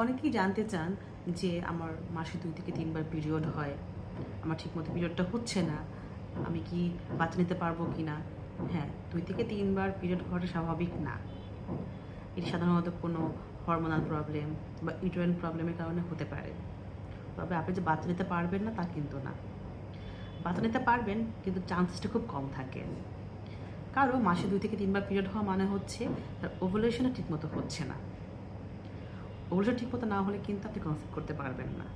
অনেকেই জানতে চান যে আমার মাসে দুই থেকে তিনবার পিরিয়ড হয়, আমার ঠিকমতো পিরিয়ডটা হচ্ছে না, আমি কি বাচ্চা নিতে পারব কি না হ্যাঁ দুই থেকে তিনবার পিরিয়ড হওয়াটা স্বাভাবিক না। এটি সাধারণত কোনো হরমোনাল প্রবলেম বা ইউটেরাইন প্রবলেমের কারণে হতে পারে। তবে আপনি যে বাচ্চা নিতে পারবেন না তা কিন্তু না। বাচ্চা নিতে পারবেন, কিন্তু চান্সেসটা খুব কম থাকে। কারও মাসে দুই থেকে তিনবার পিরিয়ড হওয়া মানে হচ্ছে তার ওভুলেশনও ঠিকমতো হচ্ছে না। ওভুলেশন ঠিকমতো না হলে কিন্তু আপনি কনসেপ্ট করতে পারবেন না।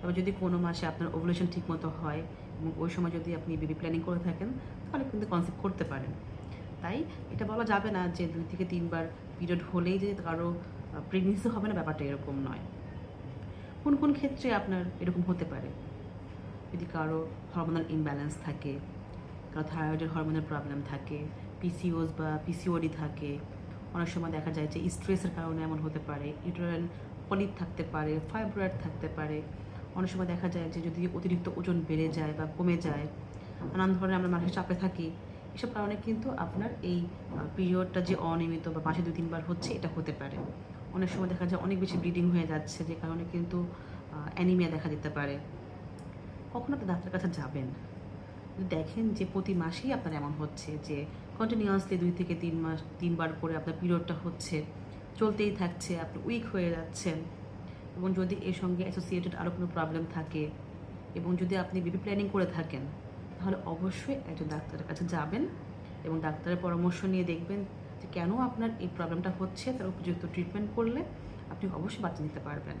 তবে যদি কোনো মাসে আপনার ওভুলেশন ঠিকমতো হয় এবং ওই সময় যদি আপনি বেবি প্ল্যানিং করে থাকেন, তাহলে কিন্তু কনসেপ্ট করতে পারেন। তাই এটা বলা যাবে না যে দুই থেকে তিনবার পিরিয়ড হলেই যে কারও প্রেগনেন্সি হবে না, ব্যাপারটা এরকম নয়। কোন কোন ক্ষেত্রে আপনার এরকম হতে পারে? যদি কারও হরমোনাল ইমব্যালেন্স থাকে, কারও থাইরয়েডের হরমোনের প্রবলেম থাকে পিসিওস বা পিসিওডি থাকে অনেক সময় দেখা যায় যে স্ট্রেসের কারণে এমন হতে পারে ইউটেরাইন পলিপ থাকতে পারে ফাইব্রয়েড থাকতে পারে। অনেক সময় দেখা যায় যে যদি অতিরিক্ত ওজন বেড়ে যায় বা কমে যায়, নানান ধরনের আমরা মানসিক চাপে থাকি, এসব কারণে কিন্তু আপনার এই পিরিয়ডটা যে অনিয়মিত বা মাসে দুই, তিনবার হচ্ছে, এটা হতে পারে। অনেক সময় দেখা যায় অনেক বেশি ব্লিডিং হয়ে যাচ্ছে, যে কারণে কিন্তু অ্যানিমিয়া দেখা দিতে পারে। কখন আপনি ডাক্তারের কাছে যাবেন। দেখেন যে প্রতি মাসেই আপনার এমন হচ্ছে যে কন্টিনিউয়াসলি দুই থেকে তিন মাস, তিনবার করে আপনার পিরিয়ডটা হচ্ছে, চলতেই থাকছে, আপনি উইক হয়ে যাচ্ছেন এবং যদি এর সঙ্গে অ্যাসোসিয়েটেড আরও কোনো প্রবলেম থাকে এবং যদি আপনি বেবি প্ল্যানিং করে থাকেন, তাহলে অবশ্যই একজন ডাক্তারের কাছে যাবেন এবং ডাক্তারের পরামর্শ নিয়ে দেখবেন যে কেন আপনার এই প্রবলেমটা হচ্ছে, তার উপযুক্ত ট্রিটমেন্ট করলে আপনি অবশ্যই বাচ্চা নিতে পারবেন।